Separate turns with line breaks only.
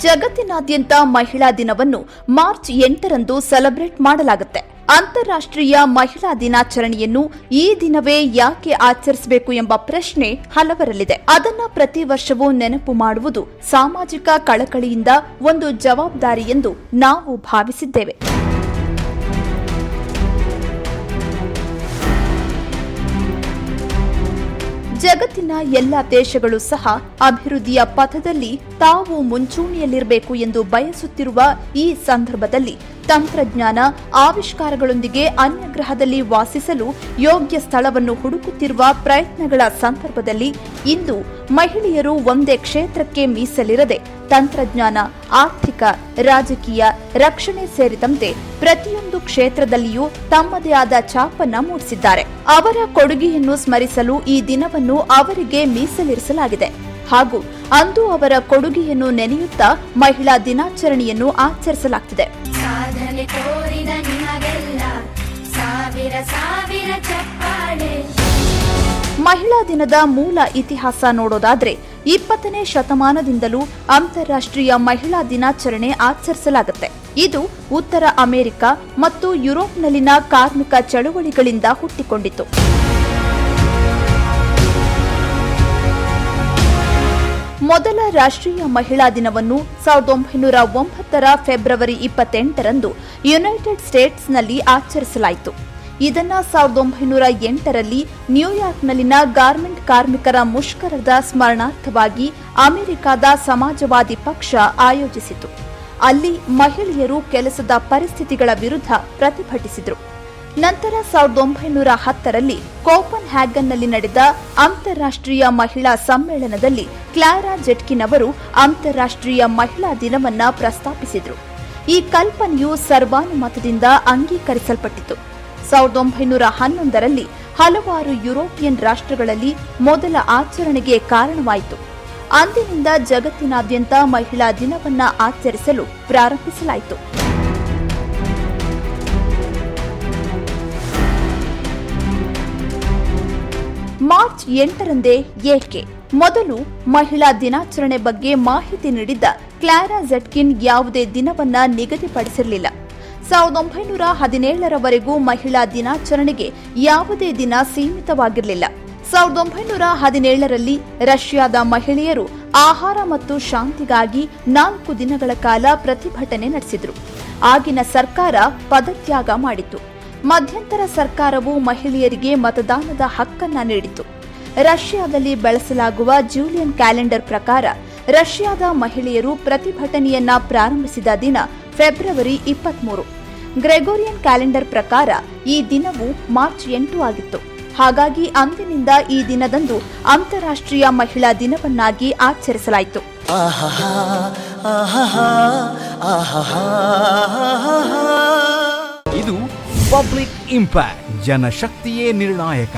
ಜಗತ್ತಿನಾದ್ಯಂತ ಮಹಿಳಾ ದಿನವನ್ನು ಮಾರ್ಚ್ ಎಂಟರಂದು ಸೆಲೆಬ್ರೇಟ್ ಮಾಡಲಾಗುತ್ತೆ. ಅಂತಾರಾಷ್ಟ್ರೀಯ ಮಹಿಳಾ ದಿನಾಚರಣೆಯನ್ನು ಈ ದಿನವೇ ಯಾಕೆ ಆಚರಿಸಬೇಕು ಎಂಬ ಪ್ರಶ್ನೆ ಹಲವರಲ್ಲಿದೆ. ಅದನ್ನ ಪ್ರತಿ ವರ್ಷವೂ ನೆನಪು ಮಾಡುವುದು ಸಾಮಾಜಿಕ ಕಳಕಳಿಯಿಂದ ಒಂದು ಜವಾಬ್ದಾರಿ ಎಂದು ನಾವು ಭಾವಿಸಿದ್ದೇವೆ. ಜಗತ್ತಿನ ಎಲ್ಲ ದೇಶಗಳು ಸಹ ಅಭಿವೃದ್ಧಿಯ ಪಥದಲ್ಲಿ ತಾವು ಮುಂಚೂಣಿಯಲ್ಲಿರಬೇಕು ಎಂದು ಬಯಸುತ್ತಿರುವ ಈ ಸಂದರ್ಭದಲ್ಲಿ ತಂತ್ರಜ್ಞಾನ ಆವಿಷ್ಕಾರಗಳೊಂದಿಗೆ ಅನ್ಯ ಗ್ರಹದಲ್ಲಿ ವಾಸಿಸಲು ಯೋಗ್ಯ ಸ್ಥಳವನ್ನು ಹುಡುಕುತ್ತಿರುವ ಪ್ರಯತ್ನಗಳ ಸಂದರ್ಭದಲ್ಲಿ ಇಂದು ಮಹಿಳೆಯರು ಒಂದೇ ಕ್ಷೇತ್ರಕ್ಕೆ ಮೀಸಲಿರದೆ ತಂತ್ರಜ್ಞಾನ ಆರ್ಥಿಕ ರಾಜಕೀಯ ರಕ್ಷಣೆ ಸೇರಿದಂತೆ ಪ್ರತಿಯೊಂದು ಕ್ಷೇತ್ರದಲ್ಲಿಯೂ ತಮ್ಮದೇ ಆದ ಛಾಪನ್ನ ಮೂಡಿಸಿದ್ದಾರೆ. ಅವರ ಕೊಡುಗೆಯನ್ನು ಸ್ಮರಿಸಲು ಈ ದಿನವನ್ನು ಅವರಿಗೆ ಮೀಸಲಿರಿಸಲಾಗಿದೆ. ಹಾಗೂ ಅಂದು ಅವರ ಕೊಡುಗೆಯನ್ನು ನೆನೆಯುತ್ತಾ ಮಹಿಳಾ ದಿನಾಚರಣೆಯನ್ನು
ಚಪ್ಪಾಳೆ.
ಮಹಿಳಾ ದಿನದ ಮೂಲ ಇತಿಹಾಸ ನೋಡೋದಾದ್ರೆ ಇಪ್ಪತ್ತನೇ ಶತಮಾನದಿಂದಲೂ ಅಂತಾರಾಷ್ಟ್ರೀಯ ಮಹಿಳಾ ದಿನಾಚರಣೆ ಆಚರಿಸಲಾಗುತ್ತೆ. ಇದು ಉತ್ತರ ಅಮೆರಿಕ ಮತ್ತು ಯುರೋಪ್ನಲ್ಲಿನ ಕಾರ್ಮಿಕ ಚಳುವಳಿಗಳಿಂದ ಹುಟ್ಟಿಕೊಂಡಿತು. ಮೊದಲ ರಾಷ್ಟ್ರೀಯ ಮಹಿಳಾ ದಿನವನ್ನು ಸಾವಿರದ ಒಂಬೈನೂರ ಒಂಬತ್ತರ ಫೆಬ್ರವರಿ ಇಪ್ಪತ್ತೆಂಟರಂದು ಯುನೈಟೆಡ್ ಸ್ಟೇಟ್ಸ್ನಲ್ಲಿ ಆಚರಿಸಲಾಯಿತು. ಇದನ್ನ ಸಾವಿರದ ಒಂಬೈನೂರ ಎಂಟರಲ್ಲಿ ನ್ಯೂಯಾರ್ಕ್ನಲ್ಲಿನ ಗಾರ್ಮೆಂಟ್ ಕಾರ್ಮಿಕರ ಮುಷ್ಕರದ ಸ್ಮರಣಾರ್ಥವಾಗಿ ಅಮೆರಿಕದ ಸಮಾಜವಾದಿ ಪಕ್ಷ ಆಯೋಜಿಸಿತು. ಅಲ್ಲಿ ಮಹಿಳೆಯರು ಕೆಲಸದ ಪರಿಸ್ಥಿತಿಗಳ ವಿರುದ್ಧ ಪ್ರತಿಭಟಿಸಿದರು. ನಂತರ ಸಾವಿರದ ಒಂಬೈನೂರ ಹತ್ತರಲ್ಲಿ ಕೋಪನ್ ಹ್ಯಾಗನ್ನಲ್ಲಿ ನಡೆದ ಅಂತಾರಾಷ್ಟ್ರೀಯ ಮಹಿಳಾ ಸಮ್ಮೇಳನದಲ್ಲಿ ಕ್ಲಾರಾ ಜೆಟ್ಕಿನ್ ಅವರು ಅಂತಾರಾಷ್ಟ್ರೀಯ ಮಹಿಳಾ ದಿನವನ್ನ ಪ್ರಸ್ತಾಪಿಸಿದರು. ಈ ಕಲ್ಪನೆಯು ಸರ್ವಾನುಮತದಿಂದ ಅಂಗೀಕರಿಸಲ್ಪಟ್ಟಿತು. ಸಾವಿರದ ಒಂಬೈನೂರ ಹನ್ನೊಂದರಲ್ಲಿ ಹಲವಾರು ಯುರೋಪಿಯನ್ ರಾಷ್ಟ್ರಗಳಲ್ಲಿ ಮೊದಲ ಆಚರಣೆಗೆ ಕಾರಣವಾಯಿತು. ಅಂದಿನಿಂದ ಜಗತ್ತಿನಾದ್ಯಂತ ಮಹಿಳಾ ದಿನವನ್ನ ಆಚರಿಸಲು ಪ್ರಾರಂಭಿಸಲಾಯಿತು. ಮಾರ್ಚ್ ಎಂಟರಂದೇ ಏಕೆ ಮೊದಲು ಮಹಿಳಾ ದಿನಾಚರಣೆ ಬಗ್ಗೆ ಮಾಹಿತಿ ನೀಡಿದ್ದ ಕ್ಲಾರಾ ಜೆಟ್ಕಿನ್ ಯಾವುದೇ ದಿನವನ್ನ ನಿಗದಿಪಡಿಸಿರಲಿಲ್ಲ. ಸಾವಿರದ ಒಂಬೈನೂರ ಹದಿನೇಳರವರೆಗೂ ಮಹಿಳಾ ದಿನಾಚರಣೆಗೆ ಯಾವುದೇ ದಿನ ಸೀಮಿತವಾಗಿರಲಿಲ್ಲ. ಸಾವಿರದ ಒಂಬೈನೂರ ಹದಿನೇಳರಲ್ಲಿ ರಷ್ಯಾದ ಮಹಿಳೆಯರು ಆಹಾರ ಮತ್ತು ಶಾಂತಿಗಾಗಿ ನಾಲ್ಕು ದಿನಗಳ ಕಾಲ ಪ್ರತಿಭಟನೆ ನಡೆಸಿದರು. ಆಗಿನ ಸರ್ಕಾರ ಪದತ್ಯಾಗ ಮಾಡಿತು ಮಧ್ಯಂತರ ಸರ್ಕಾರವು ಮಹಿಳೆಯರಿಗೆ ಮತದಾನದ ಹಕ್ಕನ್ನ ನೀಡಿತು ರಷ್ಯಾದಲ್ಲಿ ಬಳಸಲಾಗುವ ಜೂಲಿಯನ್ ಕ್ಯಾಲೆಂಡರ್ ಪ್ರಕಾರ ರಷ್ಯಾದ ಮಹಿಳೆಯರು ಪ್ರತಿಭಟನೆಯನ್ನ ಪ್ರಾರಂಭಿಸಿದ ದಿನ ಫೆಬ್ರವರಿ ಇಪ್ಪತ್ಮೂರು. ಗ್ರೆಗೋರಿಯನ್ ಕ್ಯಾಲೆಂಡರ್ ಪ್ರಕಾರ ಈ ದಿನವು ಮಾರ್ಚ್ ಎಂಟು ಆಗಿತ್ತು. ಹಾಗಾಗಿ ಅಂದಿನಿಂದ ಈ ದಿನದಂದು ಅಂತಾರಾಷ್ಟ್ರೀಯ ಮಹಿಳಾ ದಿನವನ್ನಾಗಿ ಆಚರಿಸಲಾಯಿತು.
ಇದು ಪಬ್ಲಿಕ್ ಇಂಪ್ಯಾಕ್ಟ್ ಜನಶಕ್ತಿಯೇ ನಿರ್ಣಾಯಕ.